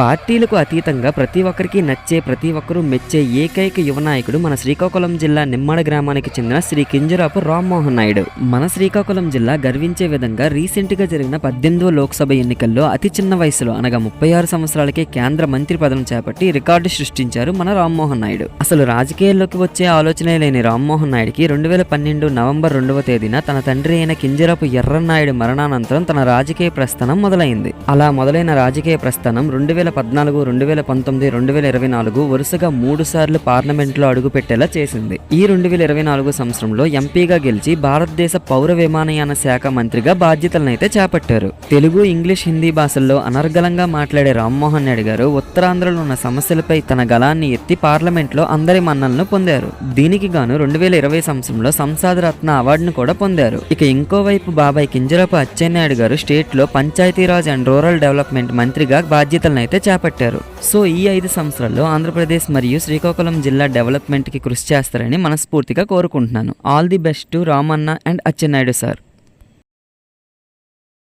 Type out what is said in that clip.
పార్టీలకు అతీతంగా ప్రతి ఒక్కరికి నచ్చే ప్రతి ఒక్కరూ మెచ్చే ఏకైక యువ నాయకుడు మన శ్రీకాకుళం జిల్లా నిమ్మడ గ్రామానికి చెందిన శ్రీ కింజరాపు రామ్మోహన్ నాయుడు. మన శ్రీకాకుళం జిల్లా గర్వించే విధంగా రీసెంట్గా జరిగిన పద్దెనిమిదో లోక్సభ ఎన్నికల్లో అతి చిన్న వయసులో అనగా ముప్పై ఆరు సంవత్సరాలకే కేంద్ర మంత్రి పదవిని చేపట్టి రికార్డు సృష్టించారు మన రామ్మోహన్ నాయుడు. అసలు రాజకీయాల్లోకి వచ్చే ఆలోచనే లేని రామ్మోహన్ నాయుడుకి రెండు వేల పన్నెండు నవంబర్ రెండవ తేదీన తన తండ్రి అయిన కింజరాపు ఎర్రన్నాయుడు మరణానంతరం తన రాజకీయ ప్రస్థానం మొదలైంది. అలా మొదలైన రాజకీయ ప్రస్థానం రెండు వేల పద్నాలుగు రెండు వేల పంతొమ్మిది రెండు వేల ఇరవై నాలుగు వరుసగా మూడు సార్లు పార్లమెంట్లో అడుగుపెట్టేలా చేసింది. ఈ రెండు వేల ఇరవై నాలుగు సంవత్సరంలో ఎంపీగా గెలిచి భారతదేశ పౌర విమానయాన శాఖ మంత్రిగా బాధ్యతలనైతే చేపట్టారు. తెలుగు ఇంగ్లీష్ హిందీ భాషల్లో అనర్గళంగా మాట్లాడే రామ్మోహన్ నాయుడు గారు ఉత్తరాంధ్రలో ఉన్న సమస్యలపై తన గళాన్ని ఎత్తి పార్లమెంట్లో అందరి మన్నలను పొందారు. దీనికి గాను రెండు వేల ఇరవై సంవత్సరంలో సంసాద రత్న అవార్డును కూడా పొందారు. ఇక ఇంకోవైపు బాబాయ్ కింజరాపు అచ్చెన్నాయుడు గారు స్టేట్లో పంచాయతీరాజ్ అండ్ రూరల్ డెవలప్మెంట్ మంత్రిగా బాధ్యతలను అయితే చేపట్టారు. సో ఈ ఐదు సంవత్సరాల్లో ఆంధ్రప్రదేశ్ మరియు శ్రీకాకుళం జిల్లా డెవలప్మెంట్కి కృషి చేస్తారని మనస్ఫూర్తిగా కోరుకుంటున్నాను. All the best to Ramanna and Atchannaidu sir.